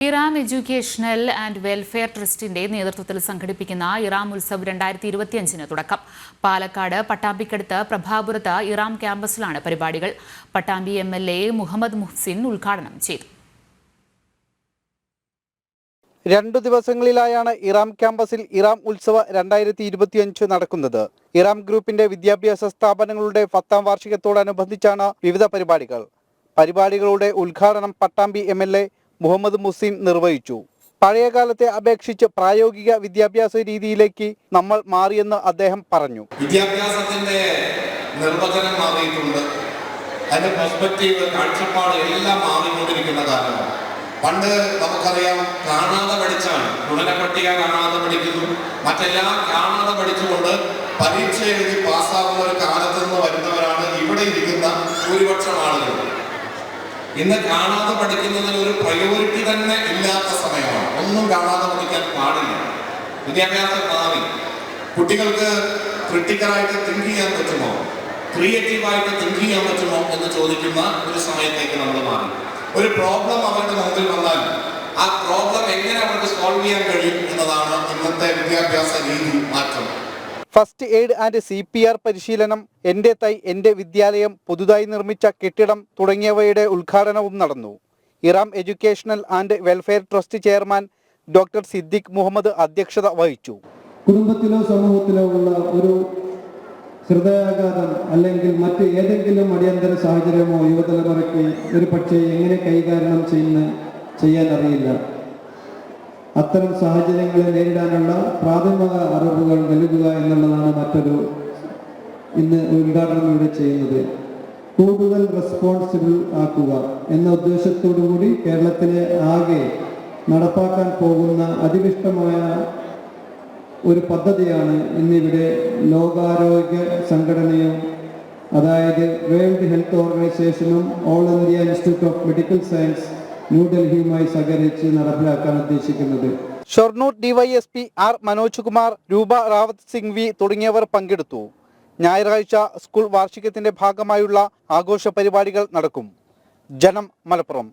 Iram educational and welfare ട്രസ്റ്റിന്റെ നേതൃത്വത്തിൽ സംഘടിപ്പിക്കുന്ന ഇറാം ഉത്സവ് രണ്ടായിരത്തി ഇരുപത്തിയഞ്ചിന് തുടക്കം. പാലക്കാട് പട്ടാമ്പിക്കടുത്ത് പ്രഭാപുരത്ത് ഇറാം ക്യാമ്പസിലാണ് പരിപാടികൾ. Pattambi M L A Muhammad Muhsin ഉദ്ഘാടനം ചെയ്തു. രണ്ടു ദിവസങ്ങളിലായാണ് ഇറാം ക്യാമ്പസിൽ ഇറാം ഉത്സവ രണ്ടായിരത്തി ഇരുപത്തിയഞ്ച് നടക്കുന്നത്. ഇറാം ഗ്രൂപ്പിന്റെ വിദ്യാഭ്യാസ സ്ഥാപനങ്ങളുടെ പത്താം വാർഷികത്തോടനുബന്ധിച്ചാണ് വിവിധ പരിപാടികൾ. പരിപാടികളുടെ ഉദ്ഘാടനം Pattambi M L A Muhammad Musin നിർവഹിച്ചു. പഴയകാലത്തെ അപേക്ഷിച്ച് പ്രായോഗിക വിദ്യാഭ്യാസ രീതിയിലേക്ക് നമ്മൾ മാറിയെന്ന് അദ്ദേഹം പറഞ്ഞു. വിദ്യാഭ്യാസത്തിന്റെ നിർവചനം മാറിയിട്ടുണ്ട്. അതിന്റെ പെർസ്പെക്റ്റീവ് കാഴ്ചപ്പാട് എല്ലാം മാറിക്കൊണ്ടിരിക്കുന്ന കാലമാണ്. പണ്ട് നമുക്കറിയാം കാണാതെ പഠിച്ചാണ്. ഗുണന പട്ടിക കാണാതെ പഠിക്കുന്നു. മറ്റെല്ലാം കാണാതെ പഠിച്ചുകൊണ്ട് പരീക്ഷ എഴുതി പാസ്സാകുന്ന ഇന്ന് കാണാതെ പഠിക്കുന്നതിന് ഒരു പ്രയോറിറ്റി തന്നെ ഇല്ലാത്ത സമയമാണ്. ഒന്നും കാണാതെ പഠിക്കാൻ പാടില്ല. വിദ്യാഭ്യാസം മാറി. കുട്ടികൾക്ക് ക്രിട്ടിക്കലായിട്ട് തിങ്ക് ചെയ്യാൻ പറ്റുമോ? ക്രിയേറ്റീവായിട്ട് തിങ്ക് ചെയ്യാൻ പറ്റുമോ എന്ന് ചോദിക്കുന്ന ഒരു സമയത്തേക്ക് നമ്മൾ മാറി. ഒരു പ്രോബ്ലം അവരുടെ മുമ്പിൽ വന്നാൽ ആ പ്രോബ്ലം എങ്ങനെ അവർക്ക് സോൾവ് ചെയ്യാൻ കഴിയും എന്നതാണ് ഇന്നത്തെ വിദ്യാഭ്യാസ രീതി മാറ്റം. First aid and C P R പരിശീലനം എന്റെ തൈ എന്റെ വിദ്യാലയം പുതുതായി നിർമ്മിച്ച കെട്ടിടം തുടങ്ങിയവയുടെ ഉദ്ഘാടനവും നടന്നു. Iram educational and welfare trust chairman doctor Siddique Muhammad അധ്യക്ഷത വഹിച്ചു. കുടുംബത്തിലോ സമൂഹത്തിലോ ഉള്ള ഒരു ഹൃദയാഘാതം അല്ലെങ്കിൽ മറ്റ് ഏതെങ്കിലും അടിയന്തര സാഹചര്യമോ യുവതലമുറയ്ക്ക് ഒരു പക്ഷേ എങ്ങനെ കൈകാരണം ചെയ്യുന്ന ചെയ്യാൻ അറിയില്ല. അത്തരം സാഹചര്യങ്ങളെ നേരിടാനുള്ള പ്രാഥമിക അറിവുകൾ നൽകുക എന്നുള്ളതാണ് മറ്റൊരു ഇന്ന് ഉദ്ഘാടനം ഇവിടെ ചെയ്യുന്നത്. കൂടുതൽ റെസ്പോൺസിബിൾ ആക്കുക എന്ന ഉദ്ദേശത്തോടു കൂടി കേരളത്തിലെ ആകെ നടപ്പാക്കാൻ പോകുന്ന അതിവിഷ്ടമായ ഒരു പദ്ധതിയാണ് ഇന്നിവിടെ ലോകാരോഗ്യ സംഘടനയും അതായത് വേൾഡ് ഹെൽത്ത് ഓർഗനൈസേഷനും all India institute of medical science ന്യൂഡൽഹിയുമായി സഹകരിച്ച് നടപ്പിലാക്കാൻ ഉദ്ദേശിക്കുന്നത്. ഷൊർണൂർ ഡിവൈഎസ്പി ആർ മനോജ് കുമാർ രൂപ റാവത്ത് സിംഗ്വി തുടങ്ങിയവർ പങ്കെടുത്തു. ഞായറാഴ്ച സ്കൂൾ വാർഷികത്തിന്റെ ഭാഗമായുള്ള ആഘോഷ പരിപാടികൾ നടക്കും. ജനം മലപ്പുറം.